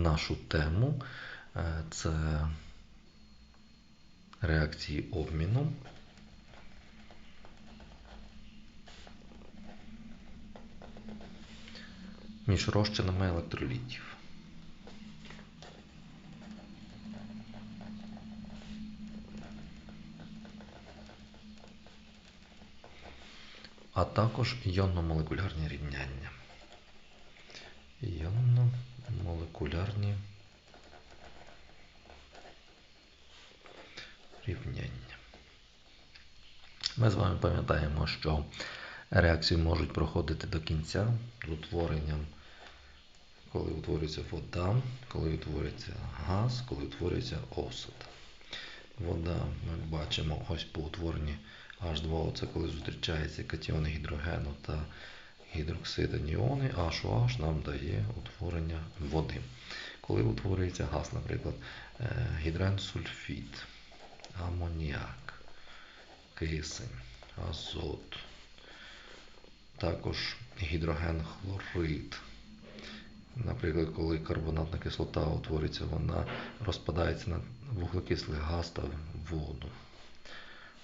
нашу тему. Е, Це реакції обміну. Між розчинами електролітів. А також йонно-молекулярні рівняння. Йонно-молекулярні рівняння. Ми з вами пам'ятаємо, що реакції можуть проходити до кінця з утворенням, коли утворюється вода, коли утворюється газ, коли утворюється осад. Вода, ми бачимо ось по утворенні H2O, це коли зустрічаються катіони гідрогену та гідроксид аніони, HOH нам дає утворення води. Коли утворюється газ, наприклад, е, гідренсульфід, амоніак, кисень, азот, також гідроген хлорид. Наприклад, коли карбонатна кислота утворюється, вона розпадається на вуглекислий газ та воду.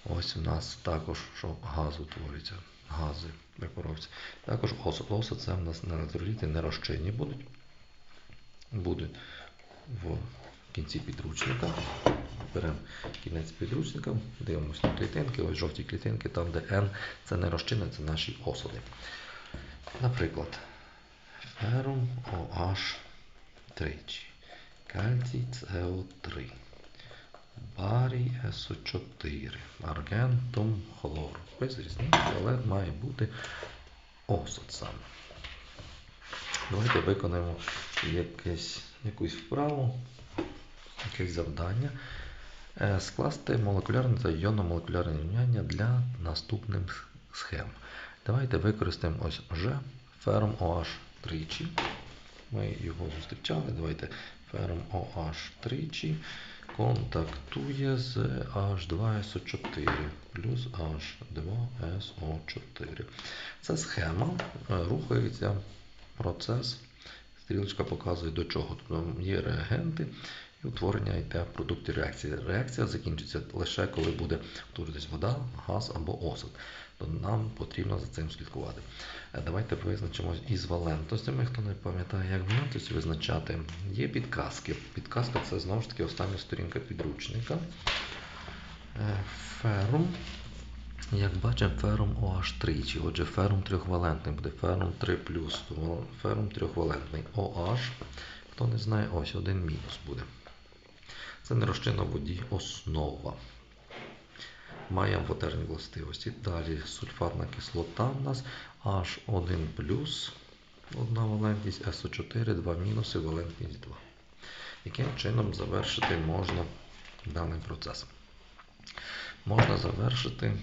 Ось у нас також що газ утворюється, гази випаровуються. Також осад. Осад це в нас не електроліти, не розчинні будуть. Будуть в кінці підручника. Беремо кінець підручника, дивимося на клітинки, ось жовті клітинки, там де N це не розчини, це наші осади. Наприклад, ферум OH тричі, кальцій СО3, барій СО4, аргентум хлор. Без різниці, але має бути осад саме. Давайте виконаємо якесь, якусь вправу, якесь завдання. Е, Скласти молекулярне та йонно-молекулярне рівняння для наступних схем. Давайте використаємо ось G, ферм OH тричі. Ми його зустрічали. Давайте ферм OH тричі контактує з H2SO4 плюс H2SO4. Це схема, е, рухається процес. Стрілочка показує до чого. Тобто є реагенти і утворення йде продуктів реакції. Реакція закінчиться лише коли буде утворитись вода, газ або осад. То нам потрібно за цим слідкувати. Е, Давайте визначимось із валентностями. Хто не пам'ятає, як валентності визначати, є підказки. Підказка це знову ж таки остання сторінка підручника. Е, Ферум. Як бачимо, ферум OH тричі. Отже, ферум трьохвалентний буде ферум 3 то ферум трьохвалентний OH. Хто не знає, ось один мінус буде. Це нерозчинна в воді основа. Має амфотерні властивості. Далі сульфатна кислота у нас H1 одна валентність, SO4, 2 мінуси, валентність 2. Яким чином завершити можна даний процес? Можна завершити,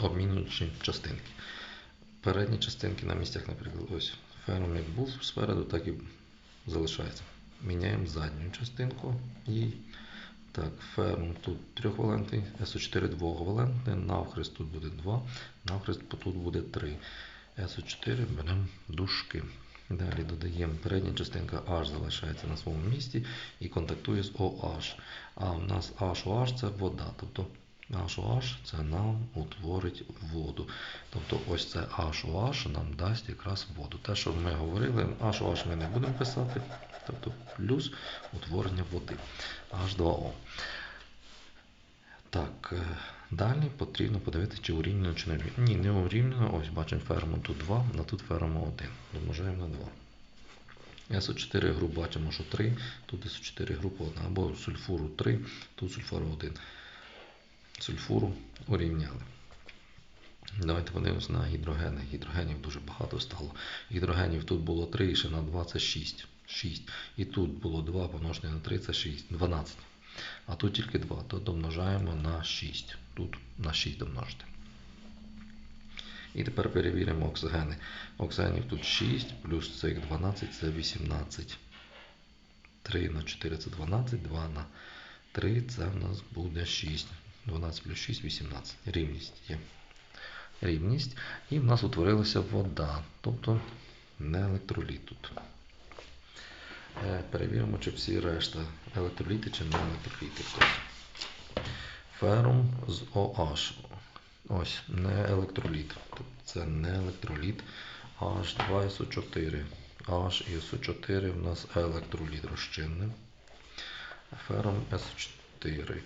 обмінюючи частинки. Передні частинки на місцях, наприклад, ось ферум як був спереду, так і залишається. Міняємо задню частинку їй. Так, ферм тут трьохвалентний, СО4 двоговалентний, навхрест тут буде 2, навхрест тут буде 3. СО4 беремо дужки. Далі додаємо передня частинка H залишається на своєму місці і контактує з OH. А в нас HOH це вода. Тобто HOH це нам утворить воду. Тобто ось це HOH нам дасть якраз воду. Те, що ми говорили, HOH ми не будемо писати, тобто плюс утворення води. H2O. Так, е, далі потрібно подивитися, чи урівняно, чи не урівняно. Ні, не урівняно. Ось бачимо ферму тут 2, а тут ферму 1. Домножаємо на 2. СО4 груп бачимо, що 3, тут СО4 група 1, або сульфуру 3, тут сульфуру 1. Сульфуру урівняли. Давайте подивимося на гідрогени. Гідрогенів дуже багато стало. Гідрогенів тут було 3 і ще на 2 це 6. 6. І тут було 2 помножити на 3 це 6. 12. А тут тільки 2, то домножаємо на 6. Тут на 6 домножити. І тепер перевіримо оксигени. Оксигенів тут 6, плюс цих 12 це 18. 3 на 4 це 12, 2 на 3 це в нас буде 6. 12 плюс 6 18. Рівність є. Рівність. І в нас утворилася вода, тобто не електроліт тут. Е, Перевіримо, чи всі решта електроліти чи не електроліти. Ферум з OH. Ось, не електроліт. Це не електроліт. H2SO4. H і SO4 в нас електроліт розчинний. Ферум SO4.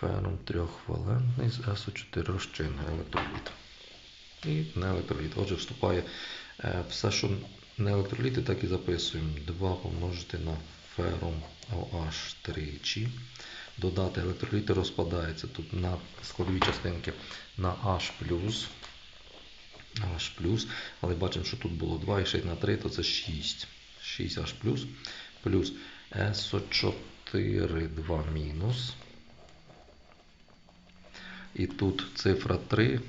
Ферум трьохвалентний з SO4 розчинний електроліт. І не електроліт. Отже, вступає е, все, що не електроліти, так і записуємо. 2 помножити на ферум OH тричі. Додати електроліти розпадаються тут на складові частинки на H+, H+, але бачимо, що тут було 2 і ще й на 3, то це 6. 6H+, плюс SO4 2 мінус. І тут цифра 3,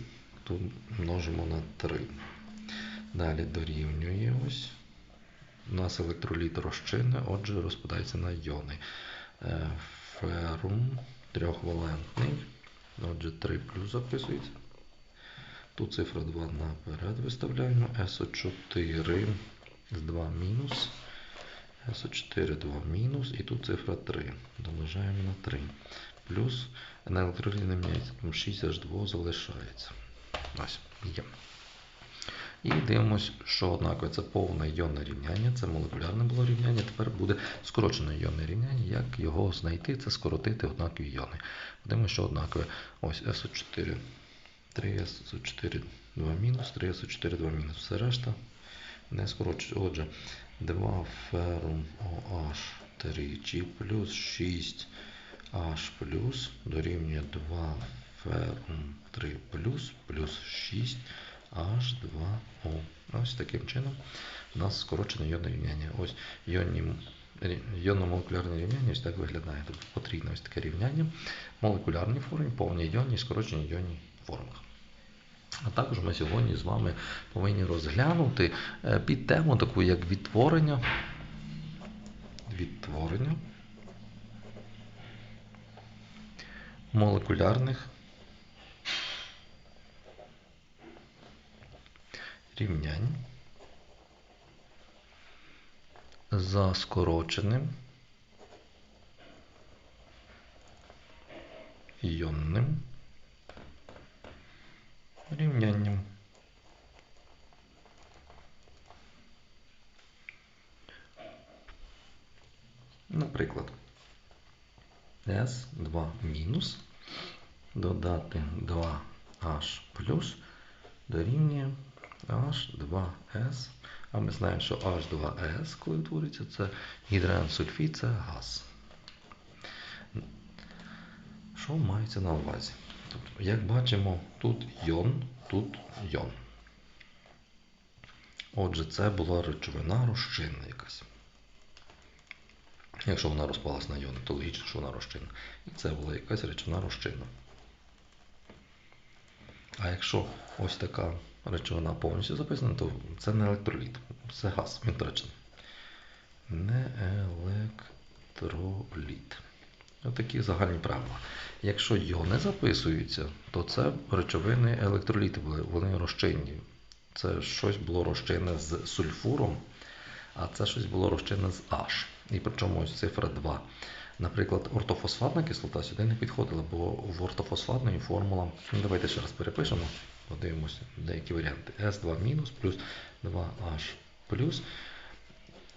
тут множимо на 3. Далі дорівнює ось. У нас електроліт розчинний, отже, розпадається на йони. Е, Ферум трьохвалентний. Отже, 3 плюс записується. Тут цифра 2 наперед виставляємо. СО4 з 2 мінус. СО4 2 мінус. І тут цифра 3. Домножаємо на 3. Плюс на електроліт не міняється, тому 6H2 залишається. Ось, є. І дивимося, що однакове це повне іонне рівняння, це молекулярне було рівняння, тепер буде скорочене іонне рівняння. Як його знайти, це скоротити однакові іони. Дивимося, що однакове. Ось SO4, 3 SO4, 2 мінус, 3 SO4, 2 мінус. Все решта не скорочується. Отже, 2 ферум OH 3 плюс 6 H плюс дорівнює 2 ферум 3 плюс плюс 6 H2O. Ось таким чином у нас скорочене йонне рівняння. Ось йонні, йонно-молекулярне рівняння ось так виглядає. Тобто потрібно ось таке рівняння в молекулярній формі, повній йонній, скороченій йонній формах. А також ми сьогодні з вами повинні розглянути е, під тему таку, як відтворення. Відтворення молекулярних рівнянь за скороченим іонним рівнянням. Наприклад, S2 мінус додати 2H плюс дорівнює H2S. А ми знаємо, що H2S, коли утворюється, це гідрогенсульфід, це газ. Що мається на увазі? Тобто, як бачимо, тут йон, тут йон. Отже, це була речовина розчинна якась. Якщо вона розпалась на йони, то логічно, що вона розчинна. І це була якась речовина розчинна. А якщо ось така речовина повністю записана, то це не електроліт, це газ, він втрачений. Не електроліт. Отакі загальні правила. Якщо йони записуються, то це речовини електроліти були, вони розчинні. Це щось було розчинне з сульфуром, а це щось було розчинне з H. І причому ось цифра 2. Наприклад, ортофосфатна кислота сюди не підходила, бо в ортофосфатної формула. Ну, давайте ще раз перепишемо, подивимося деякі варіанти. S2 мінус плюс 2H плюс.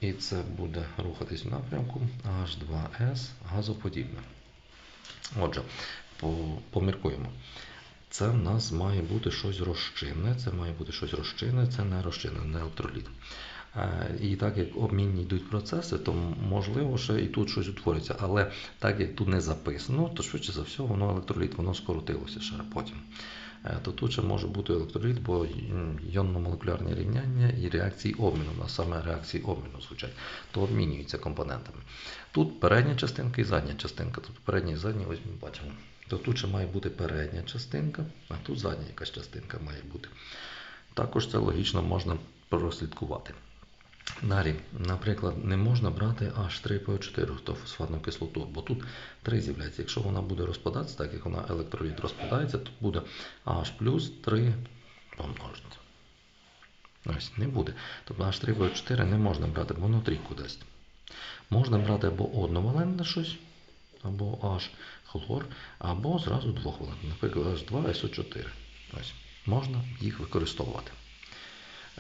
І це буде рухатись в напрямку H2S газоподібне. Отже, поміркуємо. Це в нас має бути щось розчинне, це має бути щось розчинне, це не розчинне, не електроліт. Е, і так як обмінні йдуть процеси, то можливо ще і тут щось утвориться. Але так як тут не записано, то швидше за все воно електроліт, воно скоротилося ще потім. Е, то тут ще може бути електроліт, бо йонно-молекулярні рівняння і реакції обміну, а саме реакції обміну звучать, то обмінюються компонентами. Тут передня частинка і задня частинка. Тут передня і задня, ось ми бачимо. То тут ще має бути передня частинка, а тут задня якась частинка має бути. Також це логічно можна прослідкувати. Далі, наприклад, не можна брати H3PO4, то фосфатну кислоту, бо тут 3 з'являється. Якщо вона буде розпадатися, так як вона електроліт розпадається, то буде H плюс 3 помножити. Ось, не буде. Тобто H3PO4 не можна брати, бо воно трійку дасть. Можна брати або одновалентне щось, або H хлор, або зразу двохвалентне, наприклад, H2SO4. Ось. Можна їх використовувати.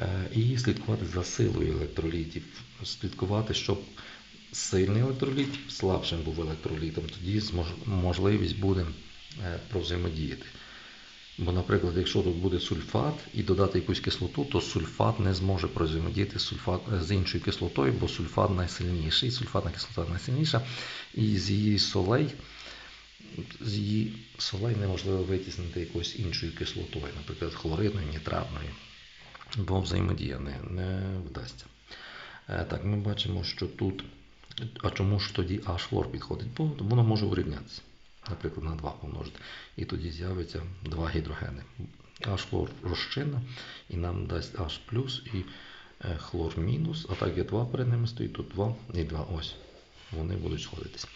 Е, І слідкувати за силою електролітів, слідкувати, щоб сильний електроліт слабшим був електролітом, тоді можливість буде е, провзаємодіяти. Бо, наприклад, якщо тут буде сульфат і додати якусь кислоту, то сульфат не зможе провзаємодіяти з, сульфат, з іншою кислотою, бо сульфат найсильніший, сульфатна кислота найсильніша, і з її солей, з її солей неможливо витіснити якоюсь іншою кислотою, наприклад, хлоридною, нітратною, бо взаємодія не, не вдасться. Е, Так, ми бачимо, що тут. А чому ж тоді H хлор підходить? Бо воно може урівнятися. Наприклад, на 2 помножити. І тоді з'явиться два гідрогени. H хлор розчинна і нам дасть H і е, хлор мінус. А так є 2 перед ними стоїть, тут 2 і 2. Ось. Вони будуть сходитись.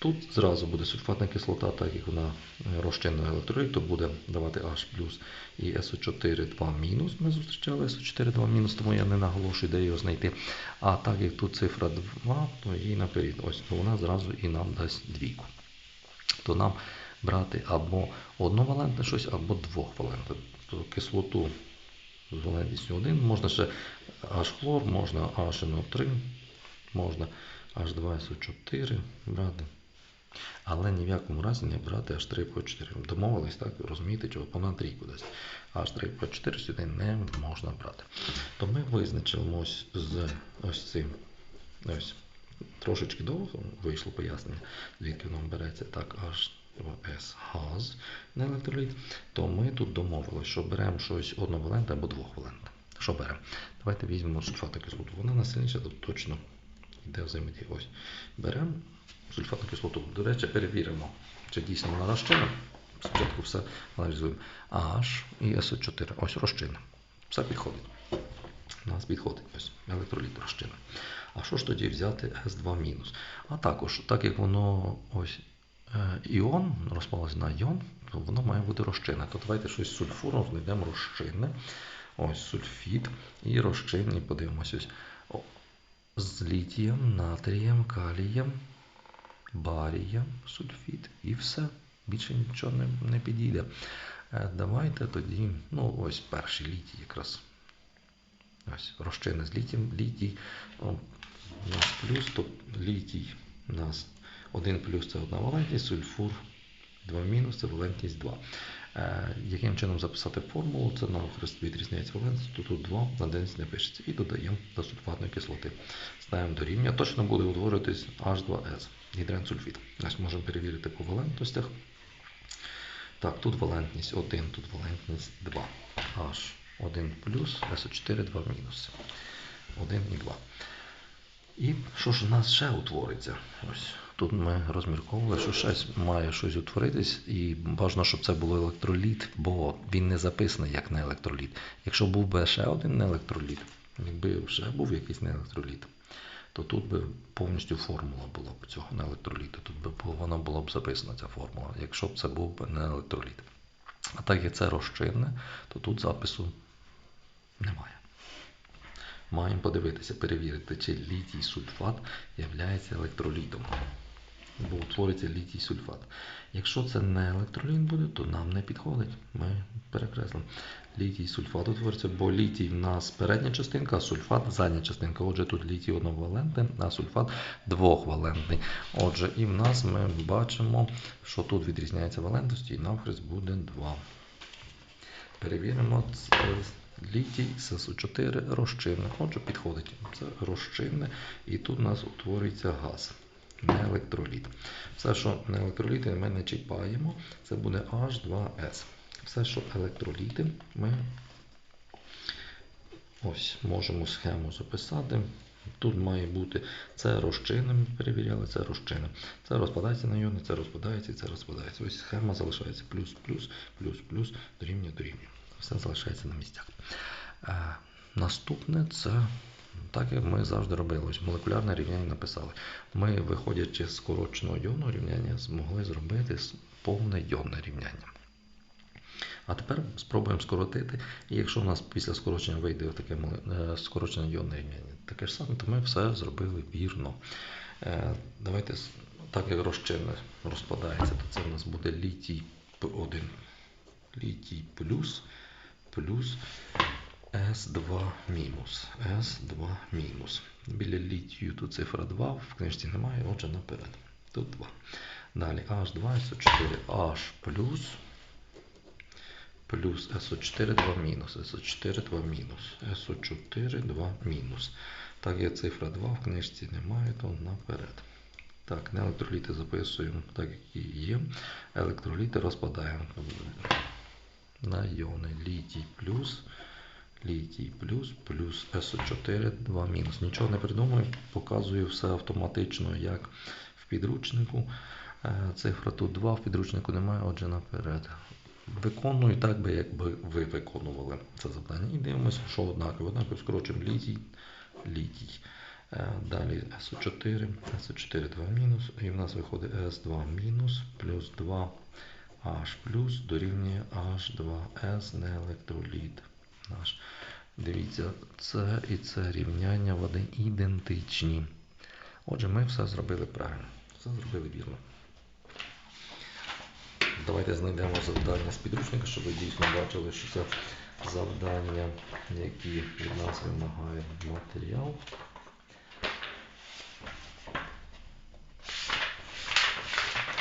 Тут зразу буде сульфатна кислота, так як вона е, розчинна електроліт, то буде давати H і SO4 2 мінус. Ми зустрічали SO4 2 мінус, тому я не наголошую, де його знайти. А так як тут цифра 2, то її наперед. Ось, то вона зразу і нам дасть двійку. То нам брати або одновалентне щось, або двохвалентне. Тобто кислоту з валентністю 1, можна ще H-хлор, можна HNO3, можна H2SO4 брати. Але ні в якому разі не брати H3 по 4. Домовились, так? Розумієте, чого понад трійку дасть. H3 по 4 сюди не можна брати. То ми визначимось з ось цим. Ось. Трошечки довго вийшло пояснення, звідки воно береться так H2S газ на електроліт, то ми тут домовилися, що беремо щось одновалентне або двохвалентне. Що беремо? Давайте візьмемо сульфатну кислоту. Вона найсильніша, то точно йде взаємодія. Ось. Беремо сульфатну кислоту. До речі, перевіримо, чи дійсно вона розчинна. Спочатку все аналізуємо. H і SO4. Ось розчинна. Все підходить. У нас підходить ось електроліт розчина. А що ж тоді взяти С2? А також, так як воно ось е, іон розпалося на іон, то воно має бути розчинне. То давайте щось з сульфуром знайдемо розчинне. Ось сульфід і розчинні, подивимось ось. З літієм, натрієм, калієм, барієм, сульфід і все. Більше нічого не, не підійде. Е, Давайте тоді, ну ось перший літій якраз. Ось розчини з літієм. Літій о, у нас плюс, то літій у нас 1 плюс це одна валентність, сульфур 2 мінус це валентність 2. Е, яким чином записати формулу? Це навхрест відрізняється валентність, то тут 2 на 11 не пишеться. І додаємо до сульфатної кислоти. Ставимо до рівня. Точно буде утворитись H2S, гідренсульфід. Ось можемо перевірити по валентностях. Так, тут валентність 1, тут валентність 2. H 1 плюс, SO4 2 мінус. 1 і 2. І що ж у нас ще утвориться? Ось тут ми розмірковували, що ще має щось утворитись, і бажано, щоб це було електроліт, бо він не записаний як не електроліт. Якщо був би ще один не електроліт, якби ще був якийсь не електроліт, то тут би повністю формула була б цього не електроліту. Тут би вона була б записана ця формула, якщо б це був би не електроліт. А так як це розчинне, то тут запису немає. Маємо подивитися, перевірити, чи літій сульфат є електролітом. Бо утвориться літій сульфат. Якщо це не електроліт буде, то нам не підходить. Ми перекреслимо. Літій сульфат утвориться, бо літій в нас передня частинка, а сульфат задня частинка. Отже, тут літій одновалентний, а сульфат двохвалентний. Отже, і в нас ми бачимо, що тут відрізняється валентності, і навхрест буде 2. Перевіримо літій ССУ4 розчинне. Отже, підходить. Це розчинне, і тут у нас утворюється газ, не електроліт. Все, що не електроліти, ми не чіпаємо, це буде H2S. Все, що електроліти, ми ось можемо схему записати. Тут має бути це розчинне, ми перевіряли, це розчинне. Це розпадається на іони, це розпадається і це розпадається. Ось схема залишається плюс, плюс, плюс, плюс, дорівнює, дорівнює. Все залишається на місцях. Е, наступне це так, як ми завжди робили. Ось молекулярне рівняння написали. Ми, виходячи з скороченого йонного рівняння, змогли зробити повне йонне рівняння. А тепер спробуємо скоротити. І якщо у нас після скорочення вийде таке скорочене йонне рівняння, таке ж саме, то ми все зробили вірно. Е, Давайте, так як розчинне розпадається, то це в нас буде літій П1. Літій плюс плюс С2 мінус. С2 мінус. Біля літію цифра 2, в книжці немає, отже наперед. Тут 2. Далі H2, SO4, H плюс плюс SO4 2 мінус, SO4 2 мінус, SO4 2 мінус. Так як цифра 2 в книжці немає, то наперед. Так, не електроліти записуємо так, як і є. Електроліти розпадаємо на іони літій плюс, літій плюс, плюс SO4 2 мінус. Нічого не придумую, показую все автоматично, як в підручнику. Е, Цифра тут 2, в підручнику немає, отже наперед. Виконую так би, якби ви виконували це завдання. І дивимося, що однаково. Однаково скорочуємо літій, літій. Е, Далі SO4, SO4 2 мінус, і в нас виходить S2 мінус плюс 2 H плюс дорівнює H2S не електроліт наш. Дивіться, це і це рівняння води ідентичні. Отже, ми все зробили правильно. Все зробили вірно. Давайте знайдемо завдання з підручника, щоб ви дійсно бачили, що це завдання, які від нас вимагає матеріал.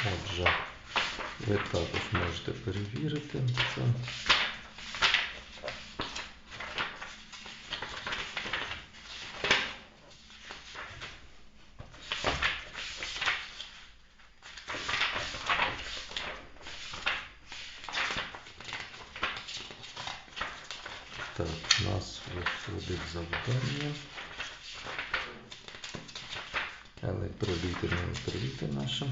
Отже, ви також можете перевірити це. Так, у нас виходить завдання. Електроліти, не електроліти наші.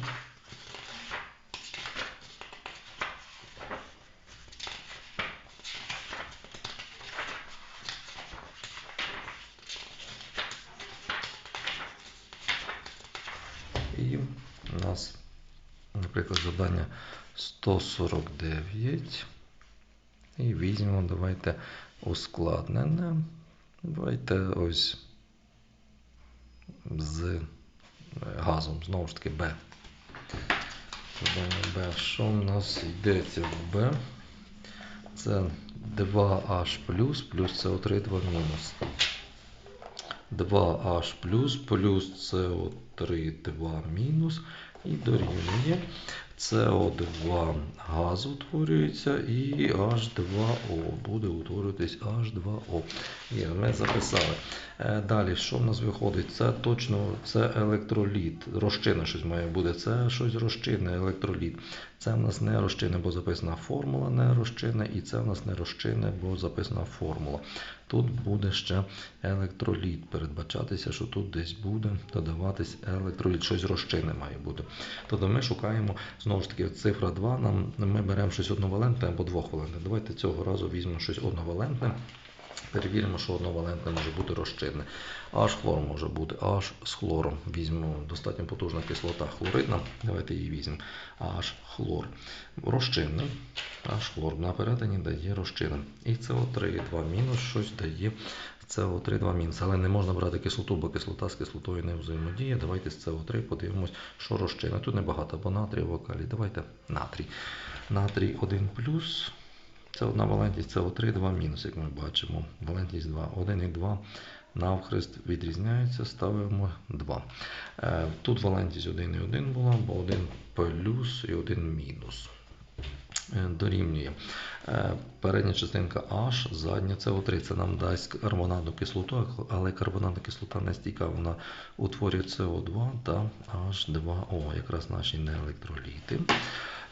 У нас, наприклад, завдання 149. І візьмемо, давайте ускладнене. Давайте ось з е, газом, знову ж таки Б. Завдання Б. Що в нас йдеться в Б? Це 2H плюс плюс CO3 2 мінус. 2H плюс плюс CO3 2 мінус і дорівнює CO2 газ утворюється і H2O. Буде утворюватись H2O. Є, ми записали. Е, Далі, що в нас виходить? Це точно це електроліт. Розчина щось має бути. Це щось розчинне, електроліт. Це в нас не розчинне, бо записана формула не розчинне, і це в нас не розчинне, бо записана формула. Тут буде ще електроліт. Передбачатися, що тут десь буде додаватись електроліт. Щось розчини має бути. Тобто ми шукаємо знову ж таки цифра 2. Нам ми беремо щось одновалентне або двохвалентне. Давайте цього разу візьмемо щось одновалентне. Перевіримо, що одновалентне може бути розчинне. Аж хлор може бути, аж з хлором. Візьмемо достатньо потужна кислота хлоридна. Давайте її візьмемо. Аж хлор. Розчинне. Аж хлор на перетині дає розчинне. І СО3 2 мінус щось дає СО3 2 мінус. Але не можна брати кислоту, бо кислота з кислотою не взаємодіє. Давайте з СО3 подивимось, що розчинне. Тут небагато, бо натрій в окалі. Давайте натрій. Натрій 1 плюс. Це одна валентність СО3, 2 мінус, як ми бачимо. Валентність 2. 1 і 2 навхрест відрізняються, ставимо 2. Е, Тут валентність 1 і 1 була, бо 1 плюс і 1 мінус. Е, Дорівнює. Е, Передня частинка H, задня СО3. Це нам дасть карбонатну кислоту, але карбонатна кислота не стійка, вона утворює СО2 та H2O, якраз наші неелектроліти.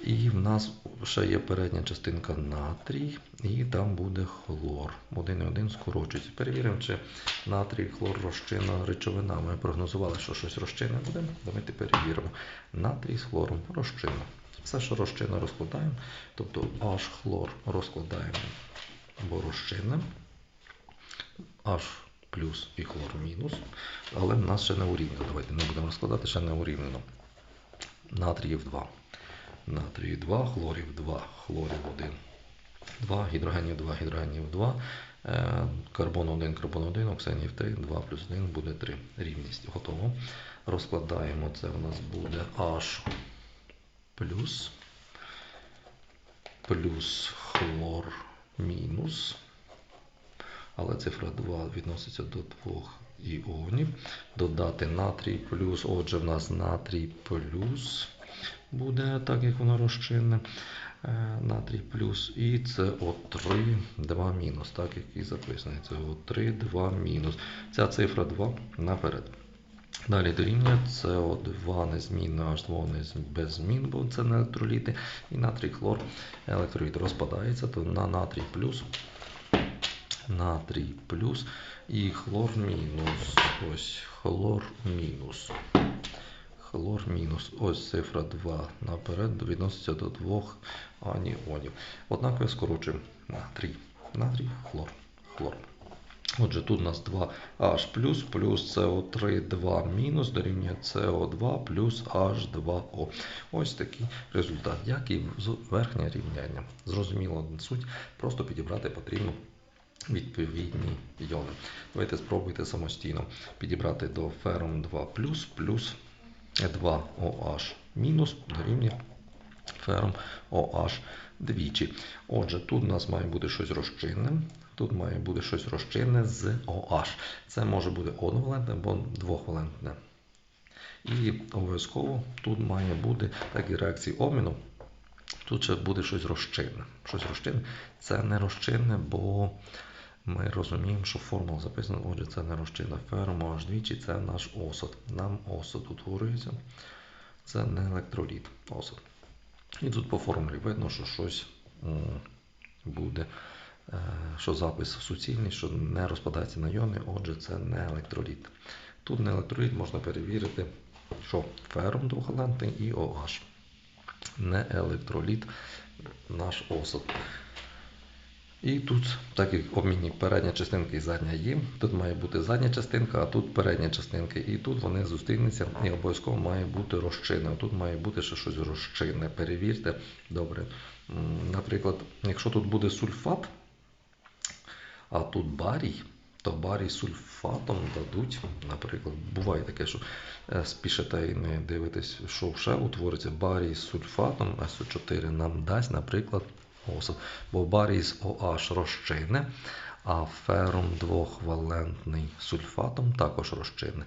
І в нас ще є передня частинка натрій, і там буде хлор. Один і один скорочується. Перевіримо, чи натрій, хлор розчинна речовина. Ми прогнозували, що щось розчинне буде. Давайте перевіримо. Натрій з хлором розчинно. Все, що розчинно розкладаємо, тобто аж хлор розкладаємо або розчинне, аж плюс і хлор мінус, але в нас ще не урівнено. Давайте не будемо розкладати, ще не урівнено. Натріїв 2. Натрію 2, хлорів 2, хлорів 1. 2, гідрогенів 2, гідрогенів 2. Е, Карбон 1, карбон 1, оксигенів 3, 2 плюс 1 буде 3. Рівність. Готово. Розкладаємо, це у нас буде H плюс, плюс хлор мінус, але цифра 2 відноситься до двох іонів. Додати натрій плюс, отже, в нас натрій плюс буде, так як воно розчинне. Е, Натрій плюс і СО3, 2 мінус, так як і записано. СО3, 2 мінус. Ця цифра 2 наперед. Далі дорівнює СО2 незмінно, H2 без змін, бо це не електроліти. І натрій хлор електроліт розпадається, то на натрій плюс, натрій плюс і хлор мінус. Ось хлор мінус. Хлор мінус. Ось цифра 2 наперед відноситься до двох аніонів. Однак ми скорочуємо натрій. Натрій, хлор, хлор. Отже, тут у нас 2H плюс, плюс СО3 2 мінус дорівнює СО2 плюс H2O. Ось такий результат, як і верхнє рівняння. Зрозуміло суть, просто підібрати потрібно відповідні іони. Давайте спробуйте самостійно підібрати до ферум 2 плюс, плюс 2OH мінус дорівнює ферм OH двічі. Отже, тут у нас має бути щось розчинне. Тут має бути щось розчинне з OH. Це може бути одновалентне або двохвалентне. І обов'язково тут має бути, так і реакції обміну. Тут ще буде щось розчинне. Щось розчинне. Це не розчинне, бо ми розуміємо, що формула записана, отже, це не розчинна ферма двічі, це наш осад. Нам осад утворюється. Це не електроліт, осад. І тут по формулі видно, що щось буде, е, що запис суцільний, що не розпадається на йони, отже, це не електроліт. Тут не електроліт можна перевірити, що ферум двохвалентний і OH. Не електроліт, наш осад. І тут, так як обмінні передня частинка і задня є, тут має бути задня частинка, а тут передня частинка. І тут вони зустрінуться і обов'язково має бути розчинне. Тут має бути ще щось розчинне. Перевірте. Добре. Наприклад, якщо тут буде сульфат, а тут барій, то барій сульфатом дадуть, наприклад, буває таке, що е, спішите і не дивитесь, що ще утвориться. Барій з сульфатом СО4 нам дасть, наприклад, осад. Бо барій з OH розчинне, а ферум двохвалентний сульфатом також розчинне.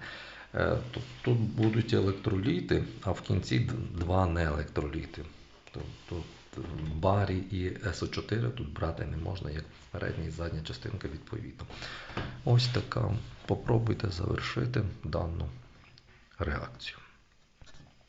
Е, Тут, тут будуть електроліти, а в кінці два неелектроліти. Тобто барій і СО4 тут брати не можна, як передня і задня частинка відповідно. Ось така. Попробуйте завершити дану реакцію.